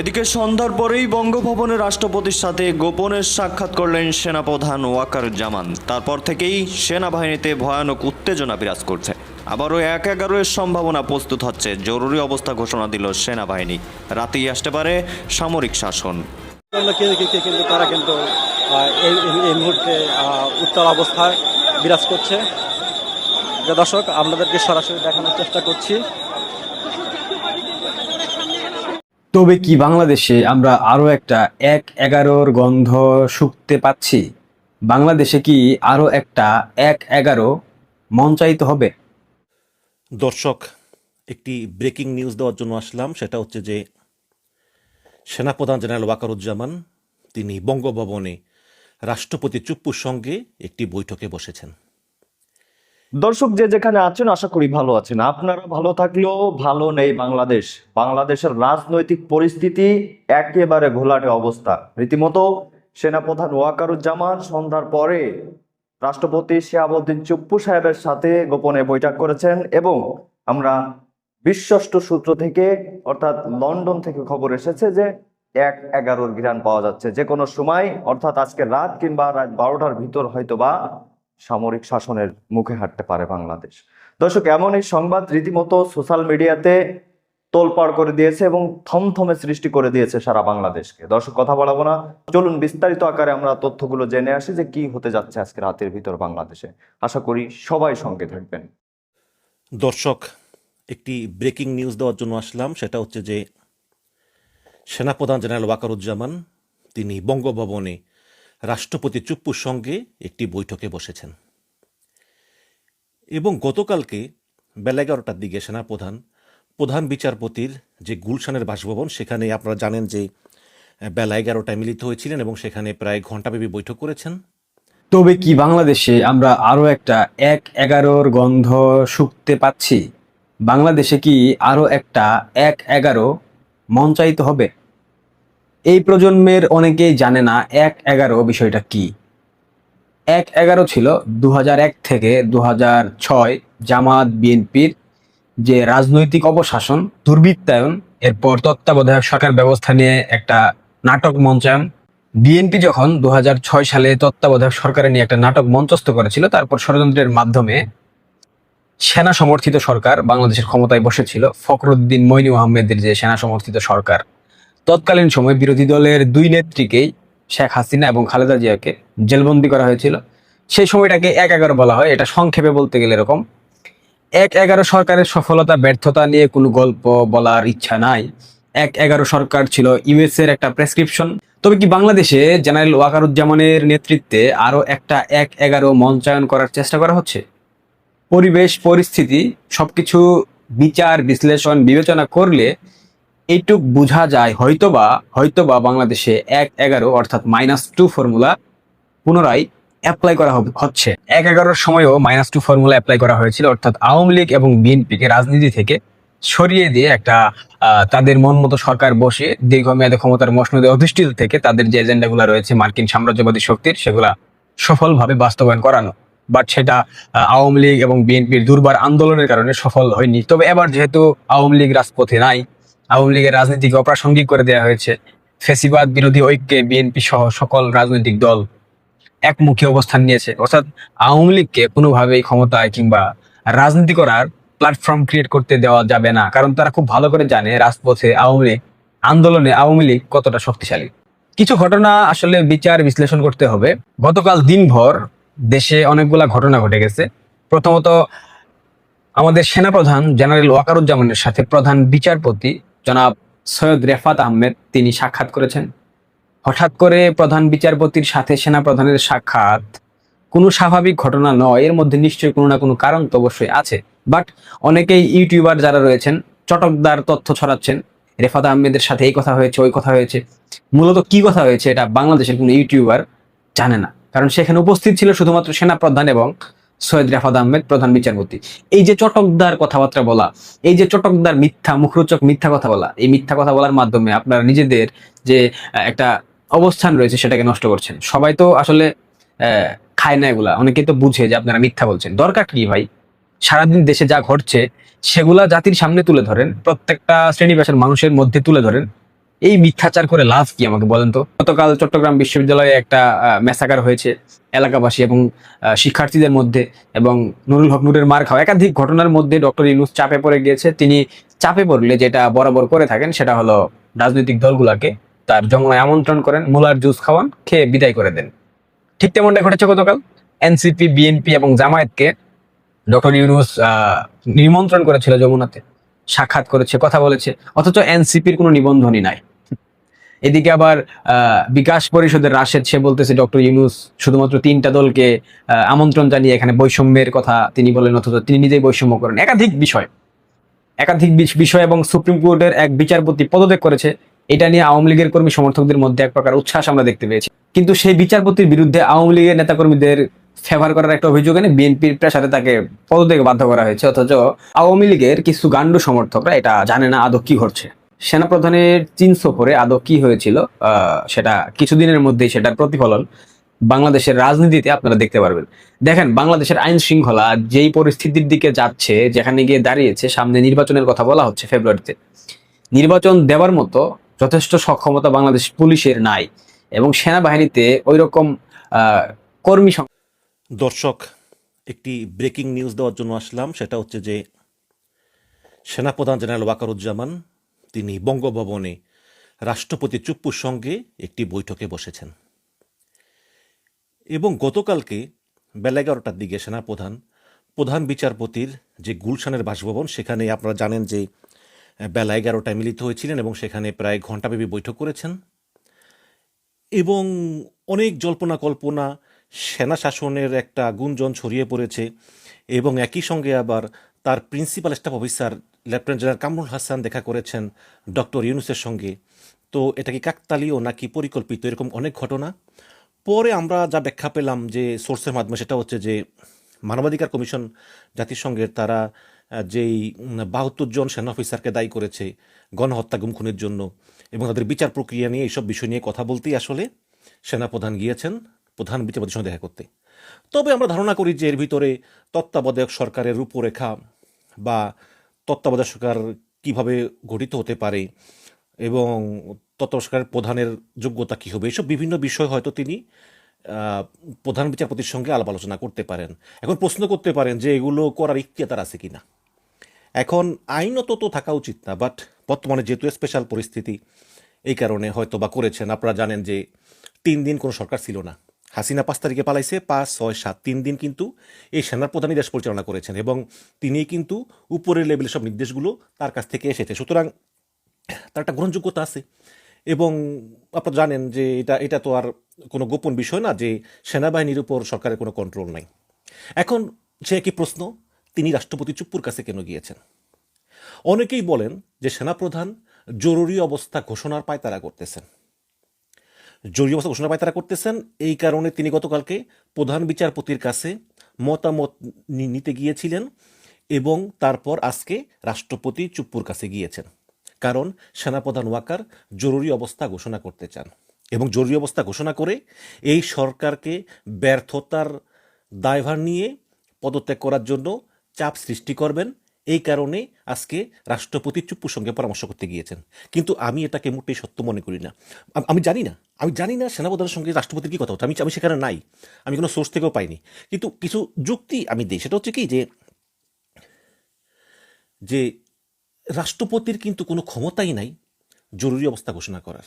এদিকে সন্ধ্যার পরেই বঙ্গভবনে রাষ্ট্রপতির সাথে গোপনে সাক্ষাৎ করলেন সেনাপ্রধান ওয়াকারুজ্জামান। তারপর থেকেই সেনাবাহিনীতে ভয়ানক উত্তেজনা বিরাজ করছে। আবারও এক এগারো এর সম্ভাবনা প্রস্তুত হচ্ছে, জরুরি অবস্থা ঘোষণা দিল সেনাবাহিনী। রাতেই আসতে পারে সামরিক শাসন। কিন্তু তারা কিন্তু এই মুহূর্তে উত্তর অবস্থায় বিরাজ করছে। দর্শক, আপনাদেরকে সরাসরি দেখানোর চেষ্টা করছি। তবে কি বাংলাদেশে আমরা আরও একটা এক এগারোর গন্ধ শুকতে পাচ্ছি? বাংলাদেশে কি আরও একটা এক এগারো মঞ্চায়িত হবে? দর্শক, একটি ব্রেকিং নিউজ দেওয়ার জন্য আসলাম। সেটা হচ্ছে যে সেনাপ্রধান জেনারেল ওয়াকারুজ্জামান, তিনি বঙ্গভবনে রাষ্ট্রপতি চুপ্পুর সঙ্গে একটি বৈঠকে বসেছেন। দর্শক যে যেখানে আছেন, আশা করি ভালো আছেন। আপনারা ভালো থাকলেও ভালো নেই বাংলাদেশ। বাংলাদেশের রাজনৈতিক পরিস্থিতি একেবারে ঘোলাটে অবস্থা। রীতিমতো সেনাপ্রধান ওয়াকারুজ্জামান সন্ধ্যার পরে রাষ্ট্রপতি শিয়াবুদ্দিন চুপ্পু সাহেবের সাথে গোপনে বৈঠক করেছেন এবং আমরা বিশ্বস্ত সূত্র থেকে, অর্থাৎ লন্ডন থেকে খবর এসেছে যে এক এগারোর গিরান পাওয়া যাচ্ছে। যে কোনো সময়, অর্থাৎ আজকে রাত কিংবা রাত বারোটার ভিতর হয়তোবা সামরিক শাসনের মুখে হাঁটতে পারে বাংলাদেশ। দর্শক, এমন এই সংবাদ রীতিমতো সোশ্যাল মিডিয়াতে তোলপাড় করে দিয়েছে এবং থমথমে সৃষ্টি করে দিয়েছে সারা বাংলাদেশকে। দর্শক, কথা বলাবো না। চলুন বিস্তারিত আকারে আমরা তথ্যগুলো জেনে আসি যে কি হতে যাচ্ছে আজকে রাতের ভিতর বাংলাদেশে। আশা করি সবাই সঙ্গে থাকবেন। দর্শক, একটি ব্রেকিং নিউজ দেওয়ার জন্য আসলাম। সেটা হচ্ছে যে সেনাপ্রধান জেনারেল ওয়াকারুজ্জামান, তিনি বঙ্গভবনে রাষ্ট্রপতি চুপ্পুর সঙ্গে একটি বৈঠকে বসেছেন। এবং গতকালকে বেলা এগারোটার দিকে সেনাপ্রধান, প্রধান বিচারপতির যে গুলশানের বাসভবন, সেখানে আপনারা জানেন যে বেলা এগারোটায় মিলিত হয়েছিলেন এবং সেখানে প্রায় ঘণ্টাব্যাপী বৈঠক করেছেন। তবে কি বাংলাদেশে আমরা আরও একটা এক এগারোর গন্ধ শুকতে পাচ্ছি? বাংলাদেশে কি আরও একটা এক এগারো মঞ্চায়িত হবে? এই প্রজন্মের অনেকেই জানে না এক এগারো বিষয়টা কি। এক এগারো ছিল দু হাজার এক থেকে দু জামাত বিএনপির যে রাজনৈতিক অপশাসন দুর্বৃত্তায়ন, এরপর তত্ত্বাবধায়ক সরকার ব্যবস্থা নিয়ে একটা নাটক মঞ্চায়ন। বিএনপি যখন দু হাজার ছয় সালে তত্ত্বাবধায়ক সরকারের নিয়ে একটা নাটক মঞ্চস্থ করেছিল, তারপর ষড়যন্ত্রের মাধ্যমে সেনা সমর্থিত সরকার বাংলাদেশের ক্ষমতায় বসেছিল, ফখরুদ্দিন মইনু আহমেদের যে সেনা সমর্থিত সরকার। তৎকালীন সময় বিরোধী দলের দুই নেত্রীকেই শেখ হাসিনা এবং খালেদা জিয়াকে জেলবন্দি করা হয়েছিল। সেই সময়টাকে এক এগারো বলা হয়। এটা সংক্ষেপে বলতে গেলে এরকম। এক এগারো সরকারের সফলতা, ব্যর্থতা নিয়ে কোনো গল্প বলার ইচ্ছা নাই। এক এগারো সরকার ছিল ইউএস এর একটা প্রেসক্রিপশন। তবে কি বাংলাদেশে জেনারেল ওয়াকারুজ্জামানের নেতৃত্বে আরও একটা এক এগারো মঞ্চায়ন করার চেষ্টা করা হচ্ছে? পরিবেশ, পরিস্থিতি, সবকিছু বিচার, বিশ্লেষণ, বিবেচনা করলে এইটুক বোঝা যায় হয়তোবা হয়তোবা বাংলাদেশে এক এগারো অর্থাৎ মাইনাস টু ফর্মুলা পুনরায় অ্যাপ্লাই করা হচ্ছে। এক এগারোর সময়ও মাইনাস টু ফর্মুলা অ্যাপ্লাই করা হয়েছিল, অর্থাৎ আওয়ামী লীগ এবং বিএনপিকে রাজনীতি থেকে সরিয়ে দিয়ে একটা তাদের মন মতো সরকার বসে দীর্ঘমেয়াদী ক্ষমতার মসনদে অধিষ্ঠিত থেকে তাদের যে এজেন্ডাগুলো রয়েছে মার্কিন সাম্রাজ্যবাদী শক্তির, সেগুলা সফলভাবে বাস্তবায়ন করানো। বাট সেটা আওয়ামী লীগ এবং বিএনপির দুর্বার আন্দোলনের কারণে সফল হয়নি। তবে এবার যেহেতু আওয়ামী লীগ রাজপথে নাই আওয়ামী লীগের রাজনীতিকে অপ্রাসঙ্গিক করে দেওয়া হয়েছে। ফেসিবাদ, বিরোধী ঐক্যে বিএনপি সহ সকল রাজনৈতিক দল একমুখী অবস্থান নিয়েছে। অর্থাৎ আওয়ামী লীগকে কোনোভাবেই ক্ষমতায় কিংবা রাজনীতি করার প্ল্যাটফর্ম ক্রিয়েট করতে দেওয়া যাবে না। কারণ তারা খুব ভালো করে জানে রাজপথে আওয়ামী লীগ, আন্দোলনে আওয়ামী লীগ কতটা শক্তিশালী। কিছু ঘটনা আসলে বিচার বিশ্লেষণ করতে হবে। গতকাল দিনভর দেশে অনেকগুলা ঘটনা ঘটে গেছে। প্রথমত, আমাদের সেনাপ্রধান জেনারেল ওয়াকারুজ্জামানের সাথে প্রধান বিচারপতি জনাব সৈয়দ রেফাত আহমেদ তিনি সাক্ষাৎ করেছেন। হঠাৎ করে প্রধান বিচারপতির সাথে সেনাপ্রধানের সাক্ষাৎ কোনো স্বাভাবিক ঘটনা নয়, এর মধ্যে নিশ্চয়ই কোনো না কোনো কারণ তো অবশ্যই আছে। বাট অনেকেই ইউটিউবার যারা রয়েছেন, চটকদার তথ্য ছড়াচ্ছেন, রেফাত আহমেদের সাথে এই কথা হয়েছে, ওই কথা হয়েছে। মূলত কি কথা হয়েছে এটা বাংলাদেশের কোনো ইউটিউবার জানে না। কারণ সেখানে উপস্থিত ছিল শুধুমাত্র সেনাপ্রধান এবং সৈয়দ রেফাত আহমেদ প্রধান বিচারপতি। এই যে চটকদার কথাবার্তা বলা, এই যে চটকদার মিথ্যা, মুখরোচক মিথ্যা কথা বলা, এই মিথ্যা কথা বলার মাধ্যমে আপনারা নিজেদের যে একটা অবস্থান রয়েছে সেটাকে নষ্ট করছেন। সবাই তো আসলে খায় না এগুলা। অনেকে তো বুঝে যে আপনারা মিথ্যা বলছেন। দরকার কি ভাই? সারাদিন দেশে যা ঘটছে, সেগুলা জাতির সামনে তুলে ধরেন। প্রত্যেকটা শ্রেণি পেশার মানুষের মধ্যে তুলে ধরেন। এই মিথ্যাচার করে লাভ কি আমাকে বলেন তো? গতকাল চট্টগ্রাম বিশ্ববিদ্যালয়ে একটা মেসাকার হয়েছে এলাকাবাসী এবং শিক্ষার্থীদের মধ্যে এবং নুরুল হক নুরের মার খাওয়া। একাধিক ঘটনার মধ্যে ডক্টর ইউনুস চাপে পড়ে গিয়েছে। তিনি চাপে পড়লে যেটা বরাবর করে থাকেন সেটা হলো রাজনৈতিক দলগুলাকে তার জঙ্গলায় আমন্ত্রণ করেন, মুলার জুস খাওয়ান, খেয়ে বিদায় করে দেন। ঠিক তেমনটা ঘটেছে গতকাল। এনসিপি, বিএনপি এবং জামায়াতকে ডক্টর ইউনুস নিমন্ত্রণ করেছিল যমুনাতে। সাক্ষাৎ করেছে, কথা বলেছে। অথচ এনসিপির কোনো নিবন্ধনই নাই। এদিকে আবার বিকাশ পরিষদের রাশেদ, সে বলতেছে, ডক্টর ইউনুস শুধুমাত্র তিনটা দলকে আমন্ত্রণ জানিয়ে এখানে বৈষম্যের কথা তিনি বলেন, অথচ তিনি নিজেই বৈষম্য করেন। একাধিক বিষয় একাধিক বিষয় এবং সুপ্রিম কোর্টের এক বিচারপতি পদত্যাগ করেছে। এটা নিয়ে আওয়ামী লীগের কর্মী সমর্থকদের মধ্যে এক প্রকার উচ্ছ্বাস আমরা দেখতে পেয়েছি। কিন্তু সেই বিচারপতির বিরুদ্ধে আওয়ামী লীগের নেতাকর্মীদের ফেভার করার একটা অভিযোগ এনে বিএনপির প্রেসারে তাকে পদত্যাগে বাধ্য করা হয়েছে। অথচ আওয়ামী লীগের কিছু গান্ডু সমর্থকরা এটা জানে না আদৌ কি ঘটছে। সেনাপ্রধানের চীন সফরে আদৌ কি হয়েছিল? সেটা কিছুদিনের মধ্যেই সেটার প্রতিফলন বাংলাদেশের রাজনীতিতে আপনারা দেখতে পারবেন। দেখেন, বাংলাদেশের আইন শৃঙ্খলা যেই পরিস্থিতির দিকে যাচ্ছে, যেখানে গিয়ে দাঁড়িয়েছে, সামনে নির্বাচনের কথা বলা হচ্ছে ফেব্রুয়ারিতে। নির্বাচন দেওয়ার মতো যথেষ্ট সক্ষমতা বাংলাদেশ পুলিশের নাই এবং সেনাবাহিনীতে ওই রকম কর্মী দর্শক, একটি ব্রেকিং নিউজ দেওয়ার জন্য আসলাম। সেটা হচ্ছে যে সেনাপ্রধান জেনারেল ওয়াকারুজ্জামান তিনি বঙ্গভবনে রাষ্ট্রপতি চুপ্পুর সঙ্গে একটি বৈঠকে বসেছেন। এবং গতকালকে বেলা এগারোটার দিকে সেনাপ্রধান, প্রধান বিচারপতির যে গুলশানের বাসভবন, সেখানে আপনারা জানেন যে বেলা এগারোটায় মিলিত হয়েছিলেন এবং সেখানে প্রায় ঘণ্টাব্যাপী বৈঠক করেছেন। এবং অনেক জল্পনা কল্পনা সেনা শাসনের একটা গুঞ্জন ছড়িয়ে পড়েছে এবং একই সঙ্গে আবার তার principal staff officer lieutenant general Kamrul Hasan দেখা করেছেন ডক্টর ইউনুসের সঙ্গে। তো এটা কি কাকতালীয় নাকি পরিকল্পিত? এরকম অনেক ঘটনা। পরে আমরা যা ব্যাখ্যা পেলাম যে সোর্সের মাধ্যমে সেটা হচ্ছে যে মানবাধিকার কমিশন জাতিসংঘের তারা যেই বাহাত্তর জন সেনা অফিসারকে দায়ী করেছে গণহত্যা গুম খুনের জন্য এবং তাদের বিচার প্রক্রিয়া নিয়ে এইসব বিষয় নিয়ে কথা বলতেই আসলে সেনাপ্রধান গিয়েছেন। প্রধান বিচারপতির সঙ্গে দেখা করতে। তবে আমরা ধারণা করি যে এর ভিতরে তত্ত্বাবধায়ক সরকারের রূপরেখা বা তত্ত্বাবধায়ক সরকার কীভাবে গঠিত হতে পারে এবং তত্ত্বাবধায়ক সরকারের প্রধানের যোগ্যতা কী হবে, এসব বিভিন্ন বিষয় হয়তো তিনি প্রধান বিচারপতির সঙ্গে আলাপ আলোচনা করতে পারেন। এখন প্রশ্ন করতে পারেন যে এগুলো করার ইখতিয়ার আছে কি না এখন আইনত তো থাকা উচিত না বাট বর্তমানে যেহেতু স্পেশাল পরিস্থিতি, এই কারণে হয়তো বা করেছেন। আপনারা জানেন যে তিন দিন কোনো সরকার ছিল না। হাসিনা পাঁচ তারিখে পালাইছে, পাঁচ, ছয়, সাত, তিন দিন কিন্তু এই সেনার প্রধানই দেশ পরিচালনা করেছেন এবং তিনি কিন্তু উপরের লেভেলের সব নির্দেশগুলো তার কাছ থেকে এসেছে। সুতরাং তার একটা গ্রহণযোগ্যতা আছে এবং আপনারা জানেন যে এটা এটা তো আর কোনো গোপন বিষয় না যে সেনাবাহিনীর উপর সরকারের কোনো কন্ট্রোল নাই। এখন সে একই প্রশ্ন, তিনি রাষ্ট্রপতি চুপ্পুর কাছে কেন গিয়েছেন? অনেকেই বলেন যে সেনাপ্রধান জরুরি অবস্থা ঘোষণার পায় তারা করতেছেন। জরুরি অবস্থা ঘোষণা পায় তারা করতেছেন। এই কারণে তিনি গতকালকে প্রধান বিচারপতির কাছে মতামত নিতে গিয়েছিলেন এবং তারপর আজকে রাষ্ট্রপতি চুপ্পুর কাছে গিয়েছেন। কারণ সেনাপ্রধান ওয়াকার জরুরি অবস্থা ঘোষণা করতে চান এবং জরুরি অবস্থা ঘোষণা করে এই সরকারকে ব্যর্থতার দায়ভার নিয়ে পদত্যাগ করার জন্য চাপ সৃষ্টি করবেন এই কারণে আজকে রাষ্ট্রপতি চুপ্পুর সঙ্গে পরামর্শ করতে গিয়েছেন। কিন্তু আমি এটাকে মোটেই সত্য মনে করি না। আমি জানি না। আমি জানি না সেনাপ্রধানের সঙ্গে রাষ্ট্রপতির কী কথা হচ্ছে। আমি আমি সেখানে নাই। আমি কোনো সোর্স থেকেও পাইনি। কিন্তু কিছু যুক্তি আমি দিই। সেটা হচ্ছে কি যে যে রাষ্ট্রপতির কিন্তু কোনো ক্ষমতাই নাই জরুরি অবস্থা ঘোষণা করার।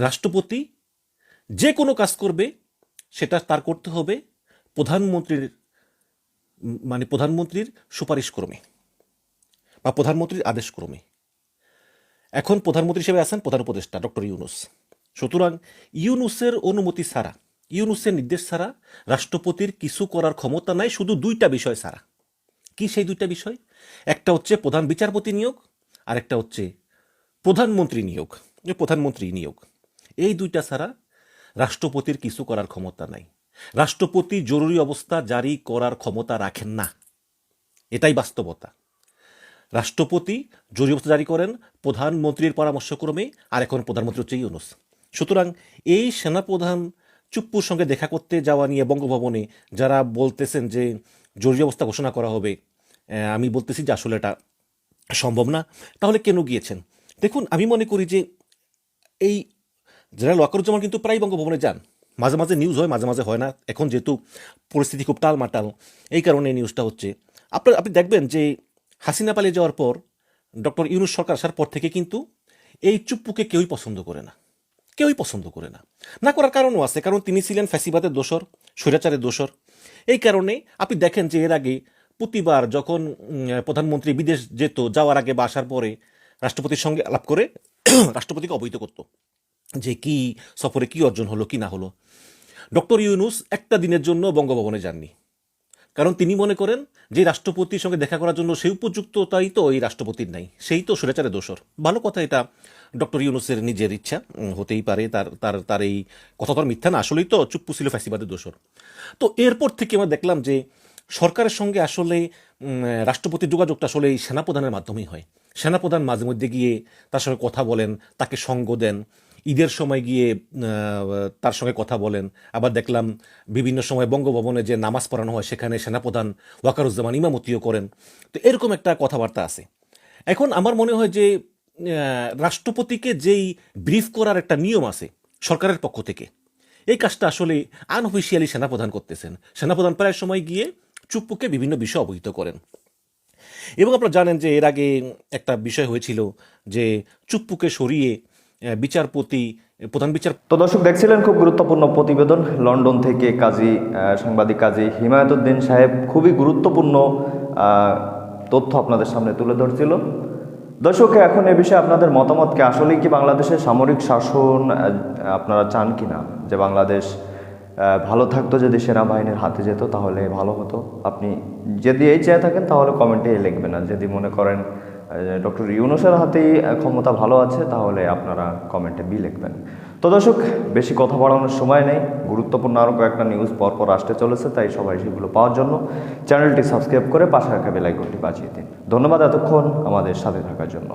রাষ্ট্রপতি যে কোনো কাজ করবে, সেটা তার করতে হবে। প্রধানমন্ত্রীর মানে প্রধানমন্ত্রীর সুপারিশ ক্রমে বা প্রধানমন্ত্রীর আদেশ ক্রমে। এখন প্রধানমন্ত্রী হিসেবে আছেন প্রধান উপদেষ্টা ডক্টর ইউনুস। সুতরাং ইউনুসের অনুমতি ছাড়া, ইউনুসের নির্দেশ ছাড়া রাষ্ট্রপতির কিছু করার ক্ষমতা নাই, শুধু দুইটা বিষয় ছাড়া। কি সেই দুইটা বিষয়? একটা হচ্ছে প্রধান বিচারপতি নিয়োগ আর একটা হচ্ছে প্রধানমন্ত্রী নিয়োগ প্রধানমন্ত্রী নিয়োগ। এই দুইটা ছাড়া রাষ্ট্রপতির কিছু করার ক্ষমতা নাই। রাষ্ট্রপতি জরুরি অবস্থা জারি করার ক্ষমতা রাখেন না। এটাই বাস্তবতা। রাষ্ট্রপতি জরুরি অবস্থা জারি করেন প্রধানমন্ত্রীর পরামর্শক্রমে, আর এখন প্রধানমন্ত্রী হচ্ছে ইউনুস। সুতরাং এই সেনাপ্রধান চুপ্পুর সঙ্গে দেখা করতে যাওয়া নিয়ে বঙ্গভবনে যারা বলতেছেন যে জরুরি অবস্থা ঘোষণা করা হবে আমি বলতেছি যে আসলে এটা সম্ভব না, তাহলে কেন গিয়েছেন? দেখুন, আমি মনে করি যে এই জেনারেল ওয়াকারুজ্জামান কিন্তু প্রায় বঙ্গভবনে যান। মাঝে মাঝে নিউজ হয়, মাঝে মাঝে হয় না। এখন যেহেতু পরিস্থিতি খুব টালমাটাল, এই কারণে নিউজটা হচ্ছে। আপনার, আপনি দেখবেন যে হাসিনা পালিয়ে যাওয়ার পর, ডক্টর ইউনুস সরকার আসার পর থেকে কিন্তু এই চুপ্পুকে কেউই পছন্দ করে না। কেউই পছন্দ করে না। না করার কারণও আছে, কারণ তিনি ছিলেন ফ্যাসিবাদের দোসর স্বৈরাচারের দোসর এই কারণে আপনি দেখেন যে এর আগে প্রতিবার যখন প্রধানমন্ত্রী বিদেশ যেত, যাওয়ার আগে বা আসার পরে রাষ্ট্রপতির সঙ্গে আলাপ করে রাষ্ট্রপতিকে অবহিত করতো যে কি সফরে কি অর্জন হলো, কি না হলো। ডক্টর ইউনুস একটা দিনের জন্য বঙ্গভবনে যাননি। কারণ তিনি মনে করেন, যে রাষ্ট্রপতির সঙ্গে দেখা করার জন্য সেই উপযুক্ততাই তো এই রাষ্ট্রপতির নাই, সেই তো সুরেচারে দোষর। ভালো কথা এটা, ডক্টর ইউনুসের নিজের ইচ্ছা হতেই পারে তার তার তার এই কথা তো মিথ্যা না, আসলেই তো চুপ্পু ছিল ফ্যাসিবাদের দোষর। তো এরপর থেকে আমরা দেখলাম যে সরকারের সঙ্গে আসলে রাষ্ট্রপতির যোগাযোগটা আসলে এই সেনাপ্রধানের মাধ্যমেই হয়। সেনাপ্রধান মাঝে মধ্যে গিয়ে তার সঙ্গে কথা বলেন, তাকে সঙ্গ দেন ঈদের সময় গিয়ে তার সঙ্গে কথা বলেন। আবার দেখলাম বিভিন্ন সময় বঙ্গভবনে যে নামাজ পড়ানো হয়, সেখানে সেনাপ্রধান ওয়াকারুজ্জামান ইমামতিও করেন। তো এরকম একটা কথাবার্তা আছে। এখন আমার মনে হয় যে রাষ্ট্রপতিকে যেই ব্রিফ করার একটা নিয়ম আছে সরকারের পক্ষ থেকে, এই কাজটা আসলে আনঅফিসিয়ালি সেনাপ্রধান করতেছেন। সেনাপ্রধান প্রায় সময় গিয়ে চুপ্পুকে বিভিন্ন বিষয় অবহিত করেন। এবং আপনারা জানেন যে এর আগে একটা বিষয় হয়েছিল যে চুপ্পুকে সরিয়ে বিচারপতি প্রধান বিচার তো দর্শক, দেখছিলেন খুব গুরুত্বপূর্ণ প্রতিবেদন লন্ডন থেকে কাজী সাংবাদিক কাজী হিমায়তুদ্দিন সাহেব। খুবই গুরুত্বপূর্ণ তথ্য আপনাদের সামনে তুলে ধরছিল। দর্শক, এখন এ বিষয়ে আপনাদের মতামতকে আসলেই কি বাংলাদেশের সামরিক শাসন আপনারা চান কি না যে বাংলাদেশ ভালো থাকতো যদি সেনাবাহিনীর হাতে যেত, তাহলে ভালো হতো। আপনি যদি এই চেয়ে থাকেন, তাহলে কমেন্টে লিখবেন। আর যদি মনে করেন ডক্টর ইউনুসের হাতেই ক্ষমতা ভালো আছে, তাহলে আপনারা কমেন্টে বি লিখবেন। তো দর্শক, বেশি কথা বাড়ানোর সময় নেই। গুরুত্বপূর্ণ আরও কয়েকটা নিউজ পরপর আসতে চলেছে, তাই সবাই সেগুলো পাওয়ার জন্য চ্যানেলটি সাবস্ক্রাইব করে পাশে রাখা বেলাইকনটি বাঁচিয়ে দিন। ধন্যবাদ এতক্ষণ আমাদের সাথে থাকার জন্য।